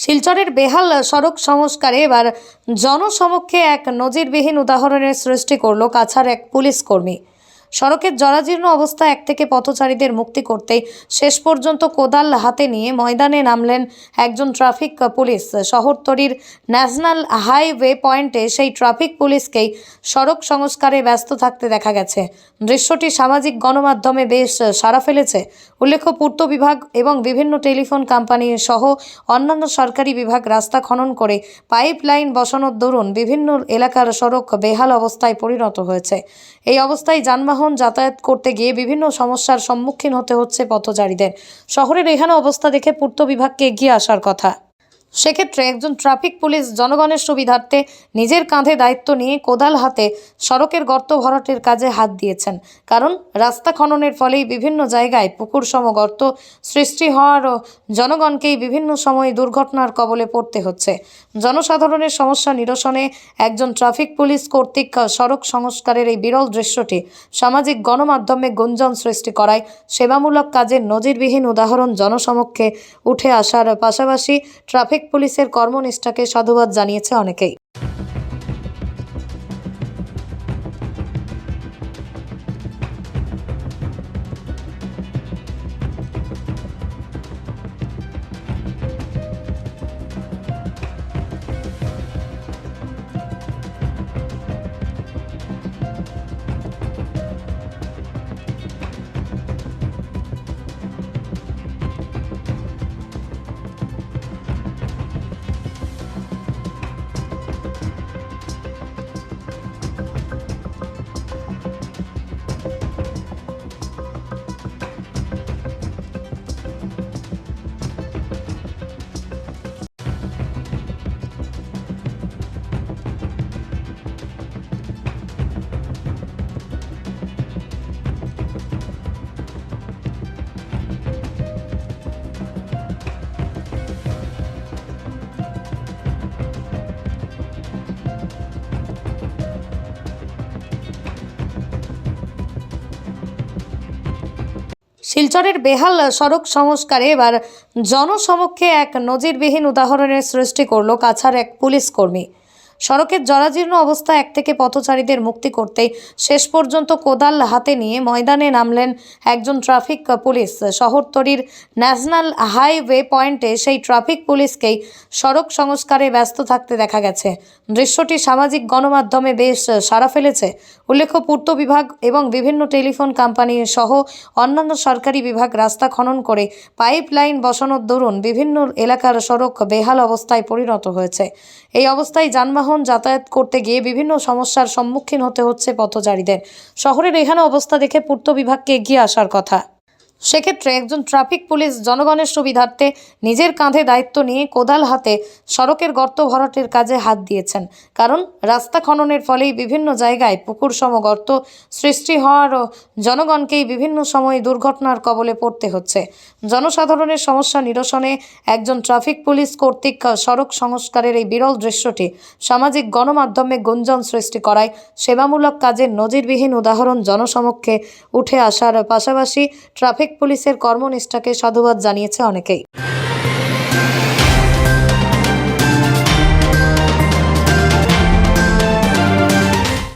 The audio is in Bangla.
শিলচরের বেহাল সড়ক সংস্কারে এবার জনসমক্ষে এক নজিরবিহীন উদাহরণের সৃষ্টি করল কাছার এক পুলিশ কর্মী। সড়কের জরাজীর্ণ অবস্থা এক থেকে পথচারীদের মুক্তি করতে শেষ পর্যন্ত কোদাল হাতে নিয়ে ময়দানে নামলেন একজন ট্রাফিক পুলিশ। শহরতলির ন্যাশনাল হাইওয়ে পয়েন্টে সেই ট্রাফিক পুলিশকেই সড়ক সংস্কারে ব্যস্ত থাকতে দেখা গেছে। দৃশ্যটি সামাজিক গণমাধ্যমে বেশ সাড়া ফেলেছে। উল্লেখ্য, পূর্ত বিভাগ এবং বিভিন্ন টেলিফোন কোম্পানি সহ অন্যান্য সরকারি বিভাগ রাস্তা খনন করে পাইপ লাইন বসানোর দরুন বিভিন্ন এলাকার সড়ক বেহাল অবস্থায় পরিণত হয়েছে। এই অবস্থায় যানবাহন যাতায়াত করতে গিয়ে বিভিন্ন সমস্যার সম্মুখীন হতে হচ্ছে পথচারীদের। শহরের এখানে অবস্থা দেখে পূর্ত বিভাগকে এগিয়ে আসার কথা। সেক্ষেত্রে একজন ট্রাফিক পুলিশ জনগণের সুবিধার্থে নিজের কাঁধে দায়িত্ব নিয়ে কোদাল হাতে সড়কের গর্ত ভরাটের কাজে হাত দিয়েছেন। কারণ রাস্তা খননের ফলেই বিভিন্ন জায়গায় পুকুর সম গর্ত সৃষ্টি হওয়ার ও জনগণকেই বিভিন্ন সময় দুর্ঘটনার কবলে পড়তে হচ্ছে। জনসাধারণের সমস্যা নিরসনে একজন ট্রাফিক পুলিশ কর্তৃক সড়ক সংস্কারের এই বিরল দৃশ্যটি সামাজিক গণমাধ্যমে গুঞ্জন সৃষ্টি করায় সেবামূলক কাজের নজিরবিহীন উদাহরণ জনসমক্ষে উঠে আসার পাশাপাশি ট্রাফিক পুলিশের কর্মনিষ্ঠাকে সাধুবাদ জানিয়েছে অনেকেই। শিলচরের বেহাল সড়ক সংস্কারে এবার জনসমক্ষে এক নজিরবিহীন উদাহরণের সৃষ্টি করল কাছার এক পুলিশ কর্মী। সড়কের জরাজীর্ণ অবস্থা এক থেকে পথচারীদের মুক্তি করতে শেষ পর্যন্ত কোদাল হাতে নিয়ে ময়দানে নামলেন একজন ট্রাফিক পুলিশ। শহরতলির ন্যাশনাল হাইওয়ে পয়েন্টে সেই ট্রাফিক পুলিশকেই সড়ক সংস্কারে ব্যস্ত থাকতে দেখা গেছে। দৃশ্যটি সামাজিক গণমাধ্যমে বেশ সাড়া ফেলেছে। উল্লেখ্য, পূর্ত বিভাগ এবং বিভিন্ন টেলিফোন কোম্পানি সহ অন্যান্য সরকারি বিভাগ রাস্তা খনন করে পাইপ লাইন বসানোর দরুন বিভিন্ন এলাকার সড়ক বেহাল অবস্থায় পরিণত হয়েছে। এই অবস্থায় যানবাহন যাতায়াত করতে গিয়ে বিভিন্ন সমস্যার সম্মুখীন হতে হচ্ছে পথচারীদের। শহরের এখানে অবস্থা দেখে পূর্ত বিভাগকে এগিয়ে আসার কথা। সেক্ষেত্রে একজন ট্রাফিক পুলিশ জনগণের সুবিধার্থে নিজের কাঁধে দায়িত্ব নিয়ে কোদাল হাতে সড়কের গর্ত ভরাটের কাজে হাত দিয়েছেন। কারণ রাস্তা খননের ফলেই বিভিন্ন জায়গায় পুকুর সম গর্ত সৃষ্টি হওয়ার ও জনগণকেই বিভিন্ন সময় দুর্ঘটনার কবলে পড়তে হচ্ছে। জনসাধারণের সমস্যা নিরসনে একজন ট্রাফিক পুলিশ কর্তৃক সড়ক সংস্কারের এই বিরল দৃশ্যটি সামাজিক গণমাধ্যমে গুঞ্জন সৃষ্টি করায় সেবামূলক কাজের নজিরবিহীন উদাহরণ জনসমক্ষে উঠে আসার পাশাপাশি ট্রাফিক পুলিশের কর্মনিষ্ঠাকে সাধুবাদ জানিয়েছে অনেকেই।